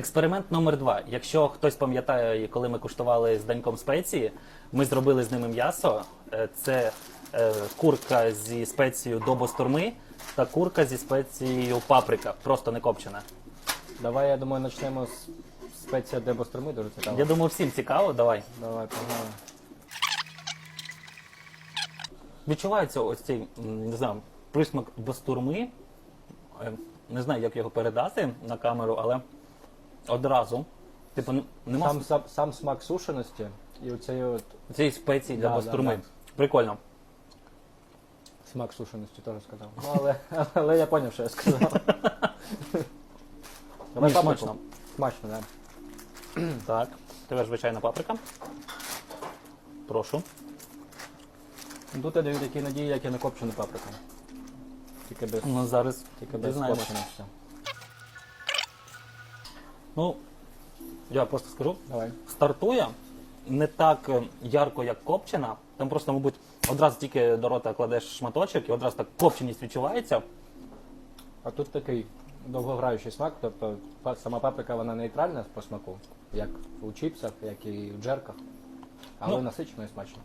Експеримент номер два. Якщо хтось пам'ятає, коли ми куштували з Даньком спеції, ми зробили з ними м'ясо. Е, Це е, курка зі спецією добостурми та курка зі спецією паприка, просто не копчена. Давай, я думаю, почнемо з спеція де бастурми, дуже цікаво. Я думаю, всім цікаво. Давай. Давай, погнали. Відчувається ось цей, не знаю, присмак бастурми. Е, Не знаю, як його передати на камеру, але одразу. Типу, нема Сам, сам, сам смак сушеності і оцей от цієї спеції для Да, бастурми. да, Прикольно. смак сушеності теж сказав. Ну, але, але я зрозумів, що я сказав. Давай Ні, паприку. смачно. Смачно, так. Так, тепер звичайна паприка. Прошу. Да. Тут я даю такі надії, як і на копчену паприку. Тільки без, Ну, зараз тільки без дізнаємося. копченості. Ну, я просто скажу, Давай. стартує не так е, ярко, як копчена. Там просто, мабуть, одразу тільки до рота кладеш шматочок і одразу так копченість відчувається. А тут такий довгограючий смак, тобто сама паприка вона нейтральна по смаку, як у чіпсах, як і в джерках, але Ну. насичено і смачно.